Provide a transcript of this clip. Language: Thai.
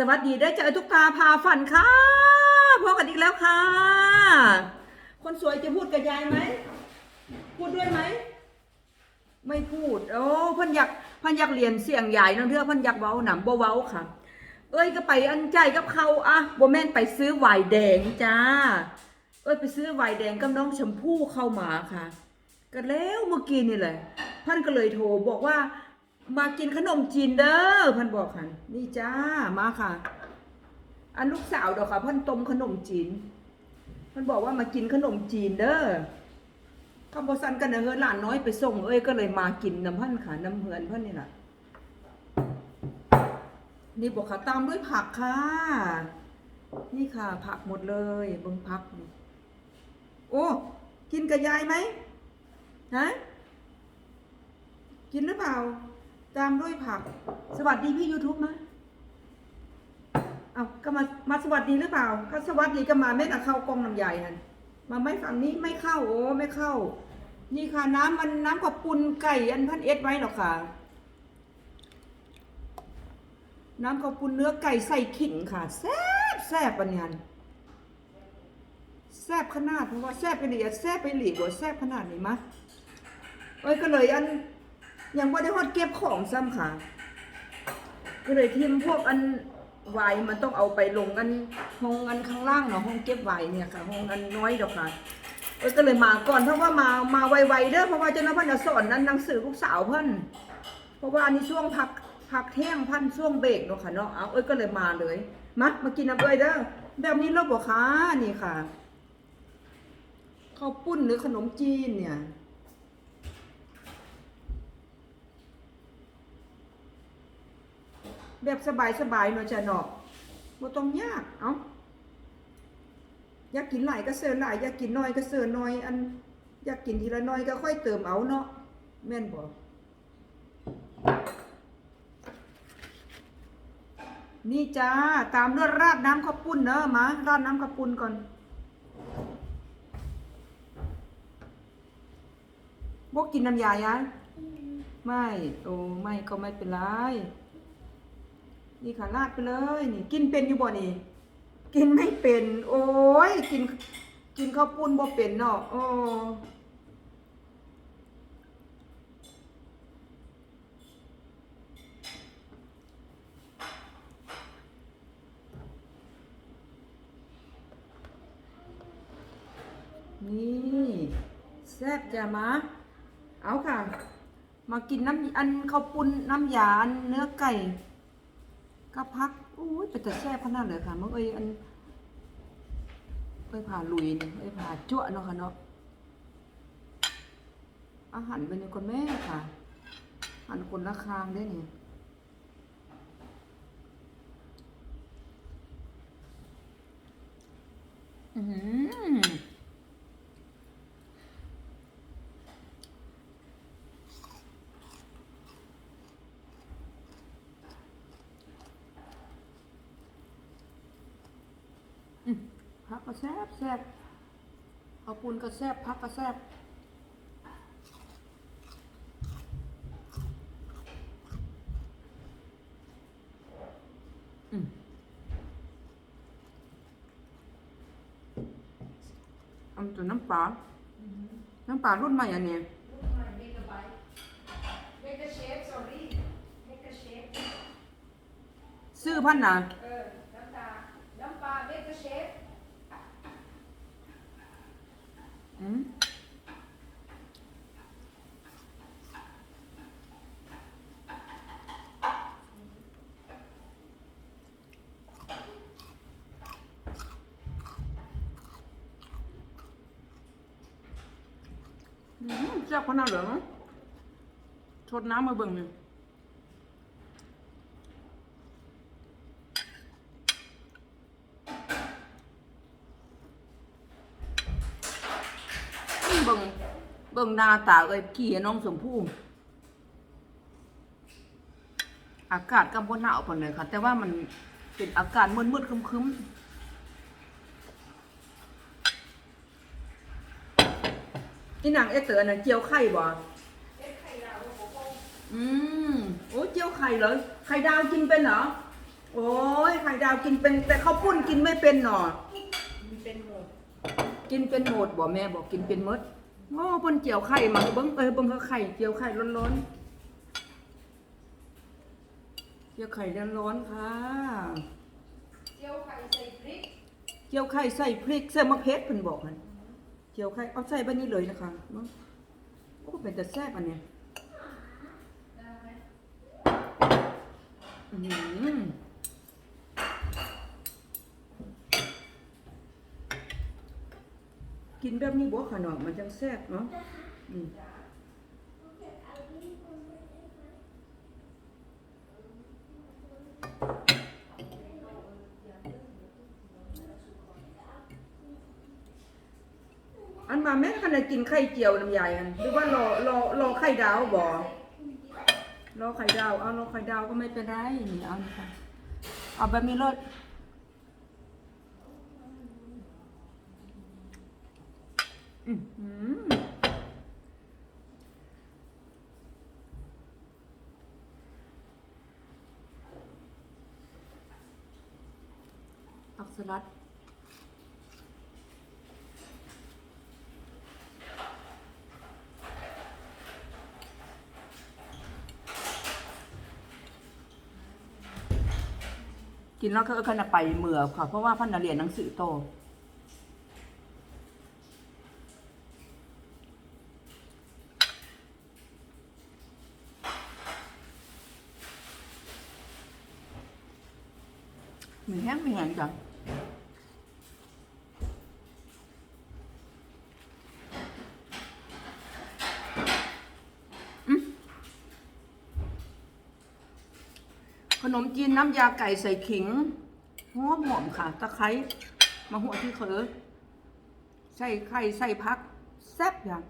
สวัสดีได้เจอทุกตาพาฝันค่ะพบกันอีกแล้วค่ะ คนสวยจะพูดกับยายไหม พูดด้วยไหม ไม่พูด โอ้พันอยากพันอยากเรียนเสียงใหญ่นั่นเถอะพันอยากเว้าหนำบ่เว้าค่ะ เอ้ยก็ไปอันใจกับเขาอะบ่แม่นไปซื้อไวน์แดงจ้า เอ้ยไปซื้อไวน์แดงกับน้องชมพู่เข้ามาค่ะ ก็แล้วเมื่อกี้นี่แหละพันก็เลยโทรบอกว่า มากินขนมจีนเด้อพันบอกค่ะนี่จ้ามาค่ะ อันลูกสาวดอกค่ะพันต้มขนมจีนพันบอกว่ามากินขนมจีนเด้อคำบอสันกันเด้อหลานน้อยไปส่งเอ้ยก็เลยมากินน้ำพันค่ะน้ำเหือนพันนี่แหละนี่บอกค่ะตามด้วยผักค่ะ นี่ค่ะ ผักหมดเลยเบิ่งผักโอ้กินกับยายไหมฮะกินหรือเปล่า ตามด้วยผัก สวัสดีพี่ YouTube มาเอาก็มามาสวัสดีหรือเปล่า ก็สวัสดีก็มาไม่น่เข้ากล้องน้ำใหญ่ฮันมาไม่ฝั่งนี้ไม่เข้าโอ้ไม่เข้า นี่ค่ะน้ำมันน้ำกับปุนไก่อันพันเอสไว้หรอกค่ะ น้ำกับปุนเนื้อไก่ใส่ขิงค่ะ แซ่บแซ่บปันยันแซ่บขนาดเพราะว่าแซ่บไปหลีอะแซ่บไปหลีกว่าแซ่บขนาดนี้มะเอ้ยก็เลยอัน ยังไม่ได้ฮอดเก็บของซ้ำค่ะ ก็เลยทิมพวกอันไวมันต้องเอาไปลงกันห้องอันข้างล่างเนาะห้องเก็บไวเนี่ยค่ะ ห้องอันน้อยดอกค่ะเอ้ยก็เลยมาก่อนเพราะว่ามามาไวๆเด้อเพราะว่าเจ้าน้าพันจะสอนนั้นหนังสือลูกสาวเพิ่นเพราะว่าอันนี้ช่วงพักพักเที่ยงพันช่วงเบรกเนาะค่ะเนาะเอาเอ้ยก็เลยมาเลยมามากินน้ำเอ้ยเด้อแบบนี้เลิกบ่คะนี่ค่ะข้าวปุ้นหรือขนมจีนเนี่ย แบบสบายๆเนาะจ้ะเนาะบ่ต้องยากเอ้าอยากกินหลายก็เสิร์ฟหลายอยากกินน้อยก็เสิร์ฟน้อย อันอยากกินทีละน้อยก็ค่อยเติมเอาเนาะแม่นบ่นี่จ้า ตามด้วยราดน้ำข้าวปุ้นเนอะมาราดน้ำข้าวปุ้นก่อนบกกินน้ำยายังไม่ โอ้ไม่ก็ไม่เป็นไร นี่ค่ะราดไปเลยนี่กินเป็นอยู่บ่นี่ กินไม่เป็น โอ้ยกินกินข้าวปุ้นบ่เป็นเนาะโอ้นี่แซ่บจ้ะมา เอาค่ะ มากินน้ำอันข้าวปุ้นน้ำยาอันเนื้อไก่ ก็พักอุ้ยเป็นแต่แซ่บขนาดเลยค่ะมันเอ้ยอันเอ้ยผ่าลุยนี่เอ้ยผ่าจั่วเนาะค่ะเนาะอาหารเป็นอยู่คนแม่ค่ะหันคนละคางได้เนี่ยอือหือม พักก็แซ่บแซ่บเอาปูนก็แซ่บพักก็แซ่บอืมเอาตัวน้ำปลา น้ำปลารุ่นใหม่อันเนี้ย Make a shape, sorry. Make a shape. ซื้อพันน่ะ เออน้ำตา น้ำปลา make a shape. อืมอืมแซ่บขนาดเหรอชดน้ำมาเบิ่งหนึ่งเบิ่ง เบิ่งหน้าตาเอ้ยกี่น้องสมพู่อากาศก็บ่หนาวปานเลยค่ะ แต่ว่ามันเป็นอากาศมืดๆครึ้มๆอีหนังเอเตอร์น่ะเจียวไข่บ่เอ๊ะไข่ดาวโอ้โหอืมโอ้เจียวไข่เหรอไข่ดาวกินเป็นเหรอโโอ้ยไข่ดาวกินเป็น แต่ข้าวปุ้นกินไม่เป็นหนอมันเป็นหมดกินเป็นโหมดบ่แม่บอกกินเป็นมด โอ้เพิ่นเจียวไข่มาเบิ่งเอ้ยเบิ่งเขาไข่เจียวไข่ร้อนๆเจียวไข่ร้อนๆค่ะ เจียวไข่ใส่พริก เจียวไข่ใส่พริกใส่มะเขือเพิ่นบอกมันเจียวไข่เอาใส่บันนี้เลยนะคะเบิ่งโอ้เป็นแต่แซ่บอันเนี้ยได้ไหม อื้อหือกิน แบบนี้บ่ขนาดมันจังแซ่บเนาะอันมาแม่ขนาดกินไข่เจียวน้ำใหญ่อันหรือว่ารอรอรอไข่ดาวบ่รอไข่ดาว เอารอไข่ดาวก็ไม่เป็นไรนี่เอาค่ะเอาแบบนี้เล ยอือหือผักสลัดกินแล้วก็ขนาไปเหมือค่ะ เพราะว่าพันน่ะเรียนหนังสือโต มีแห้งมีแห้งจังขนมจีนน้ำยาไก่ใส่ขิงหอมหอมค่ะ ตะไคร้มะหัวที่เขอใส่ไข่ใส่พัก แซ่บอย่าง